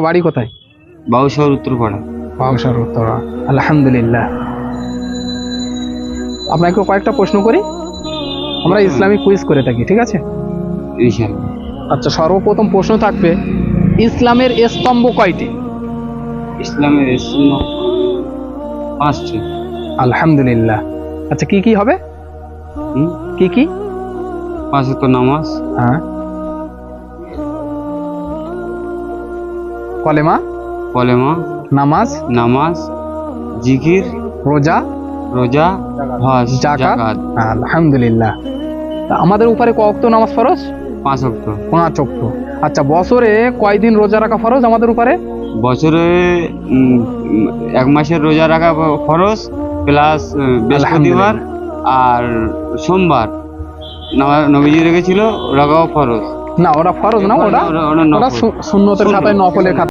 বাড়ি কোথায়? বাউশহর উত্তরপাড়া। বাউসার উত্তরা আলহামদুলিল্লাহ। আপনাকে কয়েকটা প্রশ্ন করি। আমরা ইসলামিক কুইজ করে থাকি ঠিক আছে? আচ্ছা সর্বপ্রথম প্রশ্ন থাকবে ইসলামের স্তম্ভ কয়টি? ইসলামের ইসলাম পাঁচটি। আলহামদুলিল্লাহ। আচ্ছা কি কি হবে? কি কি? পাঁচ নামাজ। হ্যাঁ। কলেমা? কলেমা। নামাজ? নামাজ। জিকির। রোজা? রোজা। হজ। জাকাত আলহামদুলিল্লাহ। আমাদের উপরে কত নামাজ ফরজ? পাঁচ ওয়াক্ত পাঁচ অক্ট আচ্ছা বছরে কয়দিন রোজা রাখা ফরজ আমাদের উপরে? বছরে এক মাসের রোজা রাখা ফরজ প্লাস বৃহস্পতিবার আর সোমবার। নবা- নবীজি রেখেছিল রাখাও ফরজ। না ওরা ফরজ না ওটা নফল। সুন্নতের খাতায় নফলের খাতায়